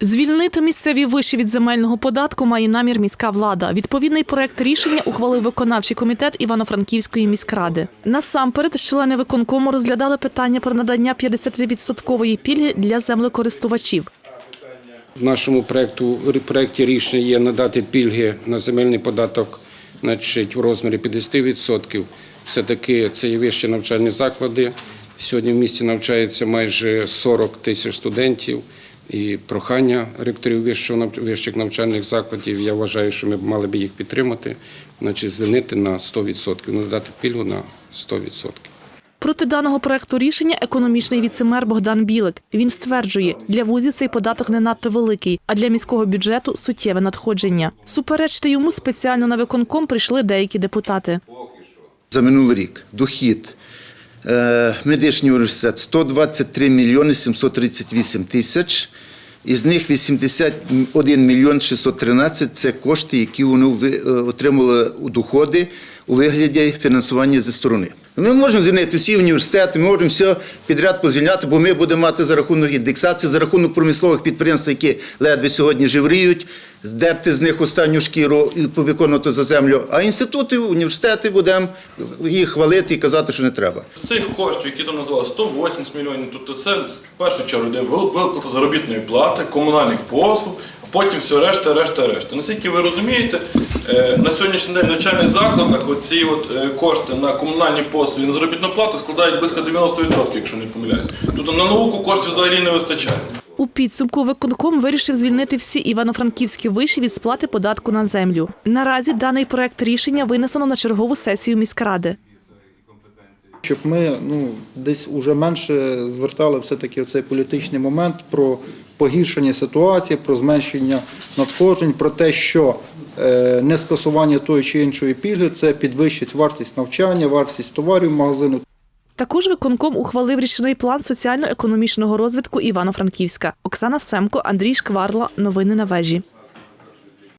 Звільнити місцеві виші від земельного податку має намір міська влада. Відповідний проект рішення ухвалив виконавчий комітет Івано-Франківської міськради. Насамперед, члени виконкому розглядали питання про надання 50-відсоткової пільги для землекористувачів. В нашому проекту, проекті рішення є надати пільги на земельний податок значить, в розмірі 50%. Все-таки це є вищі навчальні заклади. Сьогодні в місті навчається майже 40 тисяч студентів. І прохання ректорів вищого вищих навчальних закладів, я вважаю, що ми мали б їх підтримати, значить звільнити на 100%, надати пільгу на 100%. Проти даного проекту рішення економічний віцемер Богдан Білик. Він стверджує, для вузів цей податок не надто великий, а для міського бюджету суттєве надходження. Суперечити йому спеціально на виконком прийшли деякі депутати. За минулий рік дохід медичний університет 123 мільйони 738 тисяч. Із них 81 мільйон 613 – це кошти, які вони е, отримали у доходи у вигляді фінансування зі сторони. Ми можемо звільнити всі університети, ми можемо все підряд позвільняти, бо ми будемо мати за рахунок індексації, за рахунок промислових підприємств, які ледве сьогодні живріють, здерти з них останню шкіру і повиконувати за землю. А інститути, університети будемо їх хвалити і казати, що не треба. З цих коштів, які там назвали 180 мільйонів, тобто це в першу чергу йде виплата заробітної плати, комунальних послуг, потім все решта, решта, решта. Наскільки ви розумієте, е, на сьогоднішній день в навчальних закладах ці от е, кошти на комунальні послуги і на заробітну плату складають близько 90%, якщо не помиляюсь. Тобто на науку коштів взагалі не вистачає. У підсумку виконком вирішив звільнити всі івано-франківські виші від сплати податку на землю. Наразі даний проект рішення винесено на чергову сесію міськради. Щоб ми ну, десь уже менше звертали все-таки цей політичний момент про погіршення ситуації, про зменшення надходжень, про те, що е, не скасування тої чи іншої пільги це підвищить вартість навчання, вартість товарів магазину. Також виконком ухвалив річний план соціально-економічного розвитку Івано-Франківська. Оксана Семко, Андрій Шкварла. Новини на вежі.